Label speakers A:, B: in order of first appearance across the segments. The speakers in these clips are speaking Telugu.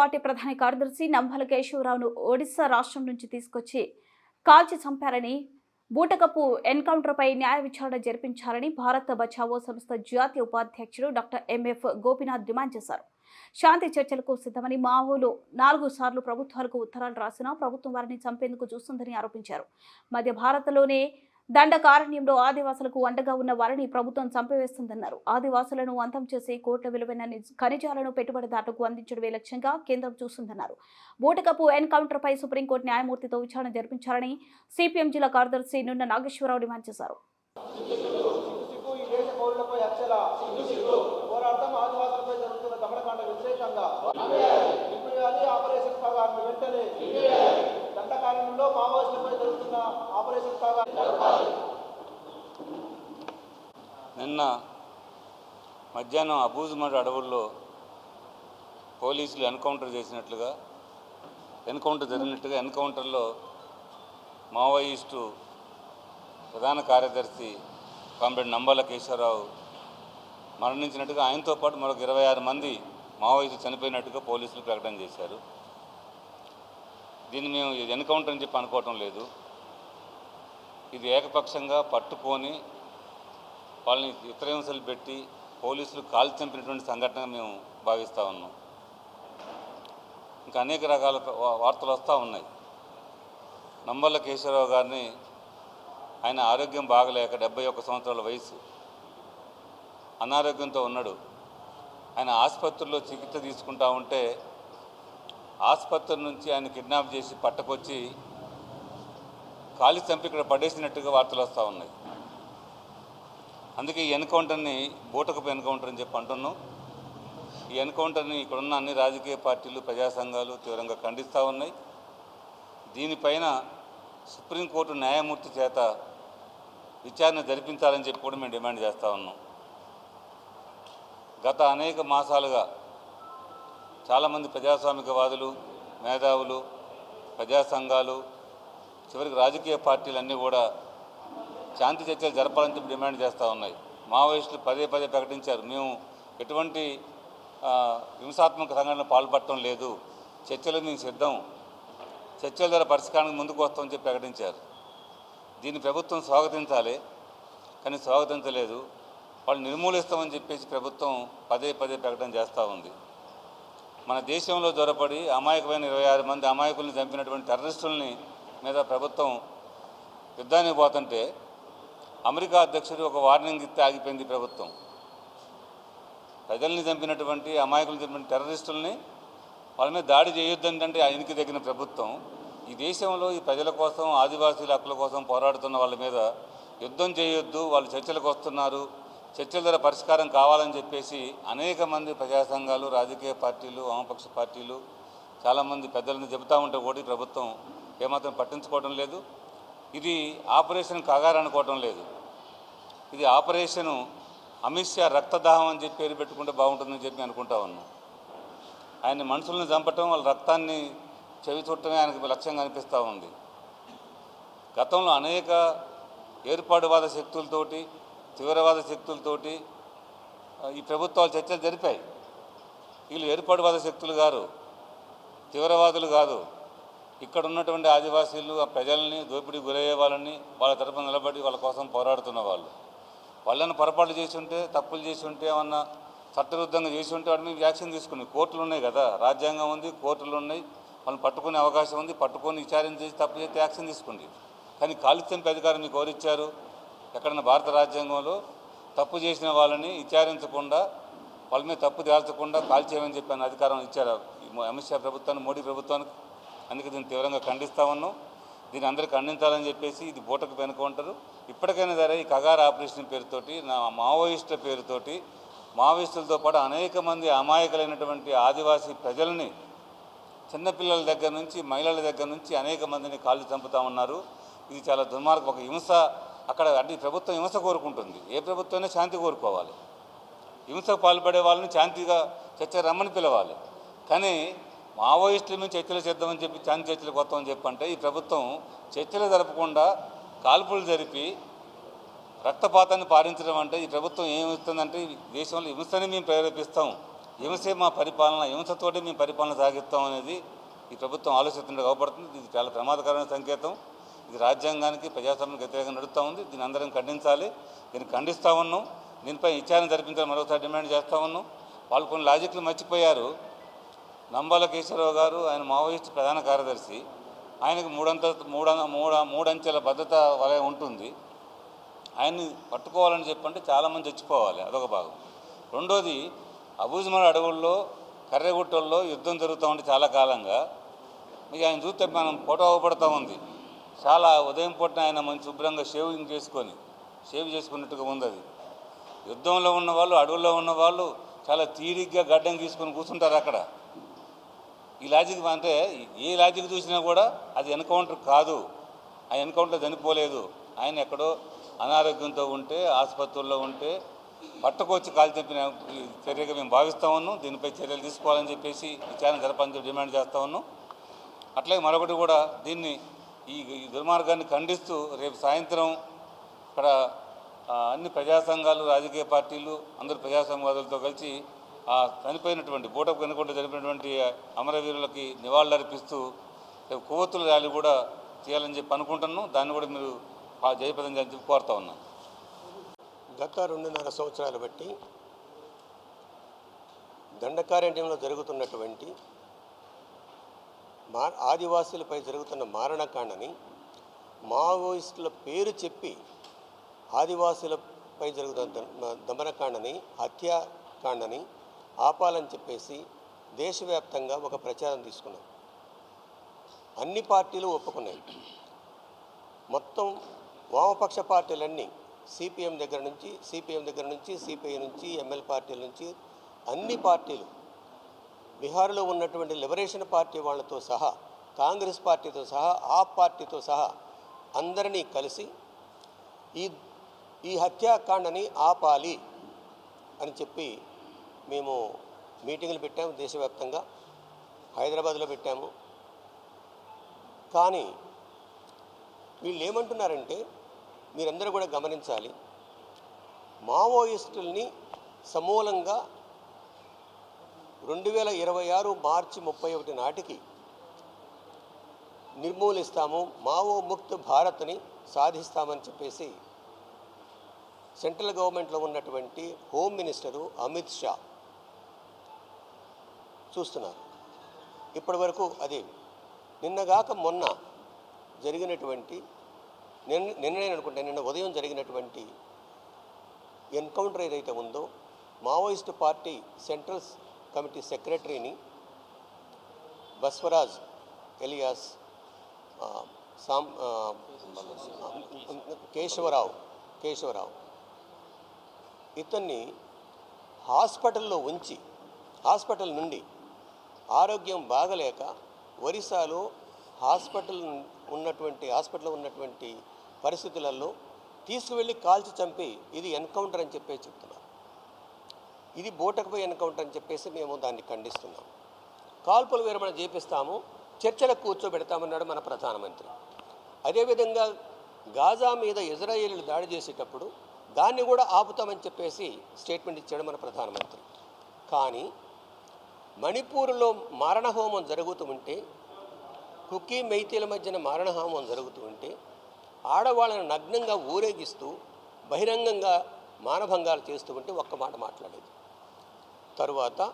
A: పార్టీ ప్రధాన కార్యదర్శి నంభల కేశవరావును ఒడిశా రాష్ట్రం నుంచి తీసుకొచ్చి కాల్చి చంపారని బూటకపు ఎన్కౌంటర్పై న్యాయ విచారణ జరిపించాలని భారత బచావో సంస్థ జాతీయ ఉపాధ్యక్షుడు డాక్టర్ ఎంఎఫ్ గోపినాథ్ డిమాండ్ చేశారు. శాంతి చర్చలకు సిద్ధమని మావోలు నాలుగు సార్లు ప్రభుత్వాలకు ఉత్తరాలు రాసినా ప్రభుత్వం వారిని చంపేందుకు చూస్తుందని ఆరోపించారు. మధ్య భారత్లోనే దండకారణ్యంలో ఆదివాసులకు అండగా ఉన్న వారిని ప్రభుత్వం చంపివేస్తుందన్నారు. ఆదివాసులను అంతం చేసి కోట్ల విలువైన ఖనిజాలను పెట్టుబడిదారులకు అందించడమే లక్ష్యంగా కేంద్రం చూస్తుందన్నారు. బూటకపు ఎన్కౌంటర్పై సుప్రీంకోర్టు న్యాయమూర్తితో విచారణ జరిపించాలని సిపిఎం జిల్లా కార్యదర్శి నున్న నాగేశ్వరరావు డిమాండ్ చేశారు.
B: సిగ్గు ఈ దేశ పౌరులపై హత్యల పోరాటం ఆదివాసులపై జరుగుతున్న దమనకాండ వ్యతిరేకంగా నిలిపివేయాలి ఆపరేషన్ పగాన్ని వెంటనే దండకారణంలో మావోయిస్టులపై జరుగుతున్న ఆపరేషన్ పగాన్ని
C: నిన్న మధ్యాహ్నం అబూజ్మడ్ అడవుల్లో పోలీసులు ఎన్కౌంటర్ చేసినట్లుగా ఎన్కౌంటర్ జరిగినట్టుగా ఎన్కౌంటర్లో మావోయిస్టు ప్రధాన కార్యదర్శి కామ్రేడ్ నంబల కేశవరావు మరణించినట్టుగా ఆయనతో పాటు మరొక ఇరవై ఆరు మంది మావోయిస్టు చనిపోయినట్టుగా పోలీసులు ప్రకటన చేశారు. దీన్ని మేము ఎన్కౌంటర్ అని చెప్పి అనుకోవటం లేదు. ఇది ఏకపక్షంగా పట్టుకొని వాళ్ళని చిత్రహింసలు పెట్టి పోలీసులు కాల్చి చంపినటువంటి సంఘటన మేము భావిస్తూ ఉన్నాం. ఇంకా అనేక రకాల వార్తలు వస్తూ ఉన్నాయి. నంబర్ల కేశవరావు గారిని ఆయన ఆరోగ్యం బాగలేక డెబ్బై ఒక్క సంవత్సరాల వయసు. అనారోగ్యంతో ఉన్నాడు. ఆయన ఆసుపత్రిలో చికిత్స తీసుకుంటా ఉంటే ఆసుపత్రి నుంచి ఆయన కిడ్నాప్ చేసి పట్టకొచ్చి కాలి చంపి ఇక్కడ పడేసినట్టుగా వార్తలు వస్తూ ఉన్నాయి. అందుకే ఈ ఎన్కౌంటర్ని బూటకపు ఎన్కౌంటర్ అని చెప్పి అంటున్నాం. ఈ ఎన్కౌంటర్ని ఇక్కడున్న అన్ని రాజకీయ పార్టీలు ప్రజా సంఘాలు తీవ్రంగా ఖండిస్తూ ఉన్నాయి. దీనిపైన సుప్రీంకోర్టు న్యాయమూర్తి చేత విచారణ జరిపించాలని చెప్పి కూడా మేము డిమాండ్ చేస్తూ ఉన్నాం. గత అనేక మాసాలుగా చాలామంది ప్రజాస్వామికవాదులు మేధావులు ప్రజా సంఘాలు చివరికి రాజకీయ పార్టీలన్నీ కూడా శాంతి చర్చలు జరపాలని చెప్పి డిమాండ్ చేస్తూ ఉన్నాయి. మావోయిస్టులు పదే పదే ప్రకటించారు. మేము ఎటువంటి హింసాత్మక సంఘటనలు పాల్పడటం లేదు. చర్చలు మేము సిద్ధం చర్చల ద్వారా పరిష్కారానికి ముందుకు వస్తామని చెప్పి ప్రకటించారు. దీన్ని ప్రభుత్వం స్వాగతించాలి. కానీ స్వాగతించలేదు. వాళ్ళు నిర్మూలిస్తామని చెప్పేసి ప్రభుత్వం పదే పదే ప్రకటన చేస్తూ ఉంది. మన దేశంలో దొరపడి అమాయకమైన ఇరవై ఆరు మంది అమాయకుల్ని చంపినటువంటి టెర్రరిస్టుల్ని మీద ప్రభుత్వం యుద్ధానికి పోతుంటే అమెరికా అధ్యక్షుడు ఒక వార్నింగ్ ఇస్తే ఆగిపోయింది ప్రభుత్వం. ప్రజల్ని చంపినటువంటి అమాయకులు చంపిన టెర్రరిస్టుల్ని వాళ్ళ మీద దాడి చేయొద్దంటే ఆయనకి తగిన ప్రభుత్వం. ఈ దేశంలో ఈ ప్రజల కోసం ఆదివాసీల హక్కుల కోసం పోరాడుతున్న వాళ్ళ మీద యుద్ధం చేయొద్దు వాళ్ళు చర్చలకు వస్తున్నారు చర్చల ద్వారా పరిష్కారం కావాలని చెప్పేసి అనేక మంది ప్రజా సంఘాలు రాజకీయ పార్టీలు వామపక్ష పార్టీలు చాలామంది పెద్దలను చెబుతూ ఉంటే కూడా ప్రభుత్వం ఏమాత్రం పట్టించుకోవడం లేదు. ఇది ఆపరేషన్ కాగారనుకోవటం లేదు. ఇది ఆపరేషను అమిత్ షా రక్తదాహం అని చెప్పి పేరు పెట్టుకుంటే బాగుంటుందని చెప్పి అనుకుంటా ఉన్నాం. ఆయన మనుషులను చంపటం వాళ్ళ రక్తాన్ని చెవి చుట్టమే ఆయనకు లక్ష్యంగా అనిపిస్తూ ఉంది. గతంలో అనేక ఏర్పాటువాద శక్తులతోటి తీవ్రవాద శక్తులతోటి ఈ ప్రభుత్వాలు చర్చలు జరిపాయి. వీళ్ళు ఏర్పాటువాద శక్తులు గారు తీవ్రవాదులు కాదు. ఇక్కడ ఉన్నటువంటి ఆదివాసీలు ఆ ప్రజల్ని దోపిడీ గురయ్యే వాళ్ళని వాళ్ళ తరపున నిలబడి వాళ్ళ కోసం పోరాడుతున్న వాళ్ళు. వాళ్ళని పొరపాటు చేసి ఉంటే తప్పులు చేసి ఉంటే ఏమన్నా చట్టవిరుద్ధంగా చేసి ఉంటే వాటి మీద యాక్షన్ తీసుకుని కోర్టులు ఉన్నాయి కదా రాజ్యాంగం ఉంది కోర్టులు ఉన్నాయి వాళ్ళని పట్టుకునే అవకాశం ఉంది పట్టుకొని విచారణ చేసి తప్పు చేస్తే యాక్షన్ తీసుకోండి. కానీ కాలు అధికారం మీకు ఎవరిచ్చారు? ఎక్కడన్నా భారత రాజ్యాంగంలో తప్పు చేసిన వాళ్ళని విచారించకుండా వాళ్ళ మీద తప్పు తేల్చకుండా కాల్చేయమని చెప్పిన అధికారం ఇచ్చారు. అమిత్ షా ప్రభుత్వాన్ని మోడీ ప్రభుత్వానికి అందుకే దీన్ని తీవ్రంగా ఖండిస్తా ఉన్నాం. దీన్ని అందరూ ఖండించాలని చెప్పేసి ఇది బూటకు పెనుకుంటారు ఇప్పటికైనా సరే ఈ కగార్ ఆపరేషన్ పేరుతోటి నా మావోయిస్టుల పేరుతోటి మావోయిస్టులతో పాటు అనేక మంది అమాయకులైనటువంటి ఆదివాసీ ప్రజల్ని చిన్నపిల్లల దగ్గర నుంచి మహిళల దగ్గర నుంచి అనేక మందిని కాళ్ళు చంపుతా ఉన్నారు. ఇది చాలా దుర్మార్గం. ఒక హింస అక్కడ అంటే ప్రభుత్వం హింస కోరుకుంటుంది. ఏ ప్రభుత్వమైనా శాంతి కోరుకోవాలి. హింసకు పాల్పడే వాళ్ళని శాంతిగా చర్చ రమ్మని పిలవాలి. కానీ మావోయిస్టుల మీద చర్చలు చేద్దామని చెప్పి శాంతి చర్చలకు వస్తామని చెప్పంటే ఈ ప్రభుత్వం చర్చలు జరపకుండా కాల్పులు జరిపి రక్తపాతాన్ని పారించడం అంటే ఈ ప్రభుత్వం ఏమిస్తుందంటే దేశంలో హింసని మేము ప్రేరేపిస్తాం. హింసే మా పరిపాలన హింసతోటి మేము పరిపాలన సాగిస్తాం అనేది ఈ ప్రభుత్వం ఆలోచిస్తుంటే అవపడుతుంది. ఇది చాలా ప్రమాదకరమైన సంకేతం. ఇది రాజ్యాంగానికి ప్రజాస్వామ్యానికి వ్యతిరేకంగా నడుస్తూ ఉంది. దీన్ని అందరం ఖండించాలి. దీన్ని ఖండిస్తూ ఉన్నాం. దీనిపై విచారణ జరిపించాలని మరొకసారి డిమాండ్ చేస్తూ ఉన్నాం. వాళ్ళు కొన్ని లాజిక్లు మర్చిపోయారు. నంబాల కేశవరావు గారు ఆయన మావోయిస్ట్ ప్రధాన కార్యదర్శి. ఆయనకు మూడంత మూడ మూడ మూడంచెల భద్రత వలయం ఉంటుంది. ఆయన్ని పట్టుకోవాలని చెప్పంటే చాలామంది చచ్చిపోవాలి అదొక భాగం. రెండోది అబూజ్మల అడవుల్లో కర్రెగుట్టల్లో యుద్ధం జరుగుతూ ఉంది చాలా కాలంగా. మీకు ఆయన చూస్తే మనం ఫోటో అవపడుతూ ఉంది. చాలా ఉదయం పూట ఆయన మంచి శుభ్రంగా షేవింగ్ చేసుకొని షేవ్ చేసుకున్నట్టుగా ఉంది అది యుద్ధంలో ఉన్నవాళ్ళు అడవుల్లో ఉన్నవాళ్ళు చాలా తీరిగ్గా గడ్డం తీసుకొని కూర్చుంటారు అక్కడ. ఈ లాజిక్ అంటే ఏ లాజిక్ చూసినా కూడా అది ఎన్కౌంటర్ కాదు. ఆ ఎన్కౌంటర్ చనిపోలేదు. ఆయన ఎక్కడో అనారోగ్యంతో ఉంటే ఆసుపత్రుల్లో ఉంటే పట్టకొచ్చి కాలు తెప్పిన ఈ చర్యగా మేము భావిస్తూ ఉన్నాం. దీనిపై చర్యలు తీసుకోవాలని చెప్పేసి విచారణ జరపాలని చెప్పి డిమాండ్ చేస్తూ ఉన్నాం. అట్లాగే మరొకటి కూడా దీన్ని ఈ దుర్మార్గాన్ని ఖండిస్తూ రేపు సాయంత్రం ఇక్కడ అన్ని ప్రజా సంఘాలు రాజకీయ పార్టీలు అందరు ప్రజాసంవాదులతో కలిసి ఆ చనిపోయినటువంటి బూటకు వెనుకొండ చనిపోయినటువంటి అమరవీరులకి నివాళులర్పిస్తూ రేపు కొవ్వొత్తుల ర్యాలీ కూడా చేయాలని చెప్పి అనుకుంటున్నాను. దాన్ని కూడా మీరు ఆ జయప్రదం చేయాలని చెప్పి కోరుతా ఉన్నాం
D: గత రెండున్నర సంవత్సరాలు బట్టి దండకారణ్యంలో జరుగుతున్నటువంటి మా ఆదివాసీలపై జరుగుతున్న మారణకాండని మావోయిస్టుల పేరు చెప్పి ఆదివాసీలపై జరుగుతున్న దమనకాండని హత్యాకాండని ఆపాలని చెప్పేసి దేశవ్యాప్తంగా ఒక ప్రచారం తీసుకున్నాం అన్ని పార్టీలు ఒప్పుకున్నాయి. మొత్తం వామపక్ష పార్టీలన్నీ సిపిఎం దగ్గర నుంచి సిపిఎం దగ్గర నుంచి సిపిఐ నుంచి ఎంఎల్ పార్టీల నుంచి అన్ని పార్టీలు బీహార్లో ఉన్నటువంటి లిబరేషన్ పార్టీ వాళ్ళతో సహా కాంగ్రెస్ పార్టీతో సహా ఆ పార్టీతో సహా అందరినీ కలిసి ఈ ఈ హత్యాకాండని ఆపాలి అని చెప్పి మేము మీటింగులు పెట్టాము దేశవ్యాప్తంగా హైదరాబాద్లో పెట్టాము. కానీ వీళ్ళు ఏమంటున్నారంటే మీరందరూ కూడా గమనించాలి మావోయిస్టుల్ని సమూలంగా రెండు వేల ఇరవై ఆరు మార్చి ముప్పై ఒకటి నాటికి నిర్మూలిస్తాము మావో ముక్త్ భారత్ని సాధిస్తామని చెప్పేసి సెంట్రల్ గవర్నమెంట్లో ఉన్నటువంటి హోమ్ మినిస్టరు అమిత్ షా చూస్తున్నారు. ఇప్పటి వరకు అది నిన్నగాక మొన్న జరిగినటువంటి నిన్న నిన్ననే అనుకుంటే నిన్న ఉదయం జరిగినటువంటి ఎన్కౌంటర్ ఏదైతే ఉందో మావోయిస్ట్ పార్టీ సెంట్రల్ కమిటీ సెక్రటరీని బస్వరాజ్ ఎలియాస్ సాం కేశవరావు కేశవరావు ఇతన్ని హాస్పిటల్లో ఉంచి హాస్పిటల్ నుండి ఆరోగ్యం బాగలేక ఒరిస్సాలో హాస్పిటల్ ఉన్నటువంటి హాస్పిటల్లో ఉన్నటువంటి పరిస్థితులలో తీసుకువెళ్ళి కాల్చి చంపి ఇది ఎన్కౌంటర్ అని చెప్పేసి చెప్తున్నారు. ఇది బోటకపోయి ఎన్కౌంటర్ అని చెప్పేసి మేము దాన్ని ఖండిస్తున్నాం. కాల్పుల విరమణ చేపిస్తాము చర్చలకు కూర్చోబెడతామన్నాడు మన ప్రధానమంత్రి. అదేవిధంగా గాజా మీద ఇజ్రాయేలీలు దాడి చేసేటప్పుడు దాన్ని కూడా ఆపుతామని చెప్పేసి స్టేట్మెంట్ ఇచ్చాడు మన ప్రధానమంత్రి. కానీ మణిపూర్లో మారణహోమం జరుగుతూ ఉంటే కుకీ మైతీల మధ్యన మారణహోమం జరుగుతూ ఉంటే ఆడవాళ్ళని నగ్నంగా ఊరేగిస్తూ బహిరంగంగా మానభంగాలు చేస్తూ ఉంటే ఒక్క మాట మాట్లాడేది. తరువాత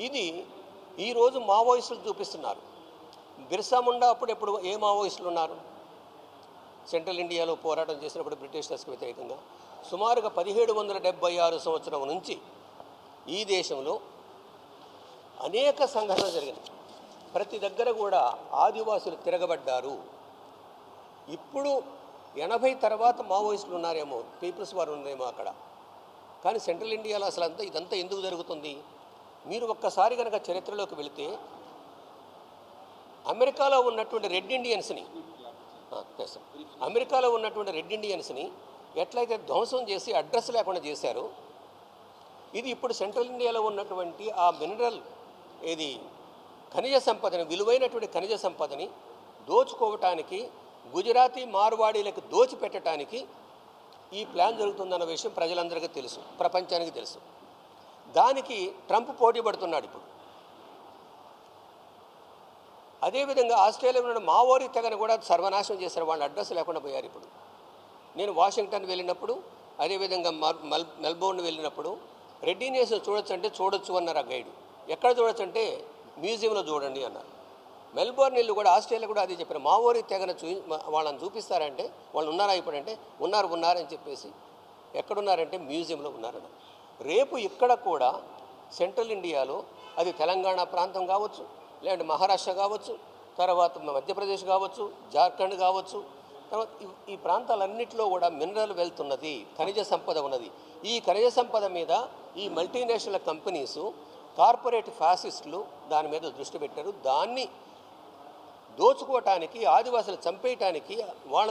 D: ఇది ఈరోజు మావోయిస్టులు చూపిస్తున్నారు. బిర్సా ముండా అప్పుడు ఎప్పుడు ఏ మావోయిస్టులు ఉన్నారు? సెంట్రల్ ఇండియాలో పోరాటం చేసినప్పుడు బ్రిటిషర్స్కి వ్యతిరేకంగా. సుమారుగా పదిహేడు వందల డెబ్బై ఆరు సంవత్సరం నుంచి ఈ దేశంలో అనేక సంఘటనలు జరిగినాయి ప్రతి దగ్గర కూడా ఆదివాసులు తిరగబడ్డారు. ఇప్పుడు ఎనభై తర్వాత మావోయిస్టులు ఉన్నారేమో పీపుల్స్ వారు ఉన్నారేమో అక్కడ. కానీ సెంట్రల్ ఇండియాలో అసలు అంతా ఇదంతా ఎందుకు జరుగుతుంది? మీరు ఒక్కసారి కనుక చరిత్రలోకి వెళితే అమెరికాలో ఉన్నటువంటి రెడ్ ఇండియన్స్ని అమెరికాలో ఉన్నటువంటి రెడ్ ఇండియన్స్ని ఎట్లయితే ధ్వంసం చేసి అడ్రస్ లేకుండా చేశారు ఇది ఇప్పుడు సెంట్రల్ ఇండియాలో ఉన్నటువంటి ఆ మినరల్ ఏది? ఖనిజ సంపదని విలువైనటువంటి ఖనిజ సంపదని దోచుకోవటానికి గుజరాతీ మార్వాడీలకు దోచిపెట్టడానికి ఈ ప్లాన్ జరుగుతుందన్న విషయం ప్రజలందరికీ తెలుసు ప్రపంచానికి తెలుసు. దానికి ట్రంప్ పోటీ పడుతున్నాడు ఇప్పుడు. అదేవిధంగా ఆస్ట్రేలియాలో ఉన్న మావోరి తెగను కూడా సర్వనాశనం చేశారు వాళ్ళ అడ్రస్ లేకుండా పోయారు ఇప్పుడు. నేను వాషింగ్టన్ వెళ్ళినప్పుడు అదేవిధంగా మల్ మెల్ మెల్బోర్న్ వెళ్ళినప్పుడు రెడ్డి నేషన్ చూడొచ్చు అంటే చూడొచ్చు అన్నారు ఆ గైడ్. ఎక్కడ చూడొచ్చు అంటే మ్యూజియంలో చూడండి అన్నారు మెల్బోర్న్ ఇల్లు కూడా ఆస్ట్రేలియా కూడా అదే చెప్పారు. మా ఊరి చూ వాళ్ళని చూపిస్తారంటే వాళ్ళు ఉన్నారా ఇప్పుడు అంటే ఉన్నారు ఉన్నారని చెప్పేసి ఎక్కడున్నారంటే మ్యూజియంలో ఉన్నారన్న. రేపు ఇక్కడ కూడా సెంట్రల్ ఇండియాలో అది తెలంగాణ ప్రాంతం కావచ్చు లేదంటే మహారాష్ట్ర కావచ్చు తర్వాత మధ్యప్రదేశ్ కావచ్చు జార్ఖండ్ కావచ్చు తర్వాత ఈ- ఈ ప్రాంతాలన్నింటిలో కూడా మినరల్ వెల్త్ ఉన్నది ఖనిజ సంపద ఉన్నది. ఈ ఖనిజ సంపద మీద ఈ మల్టీనేషనల్ కంపెనీసు కార్పొరేట్ ఫ్యాసిస్టులు దాని మీద దృష్టి పెట్టారు. దాన్ని దోచుకోవటానికి ఆదివాసులు చంపేయటానికి వాళ్ళ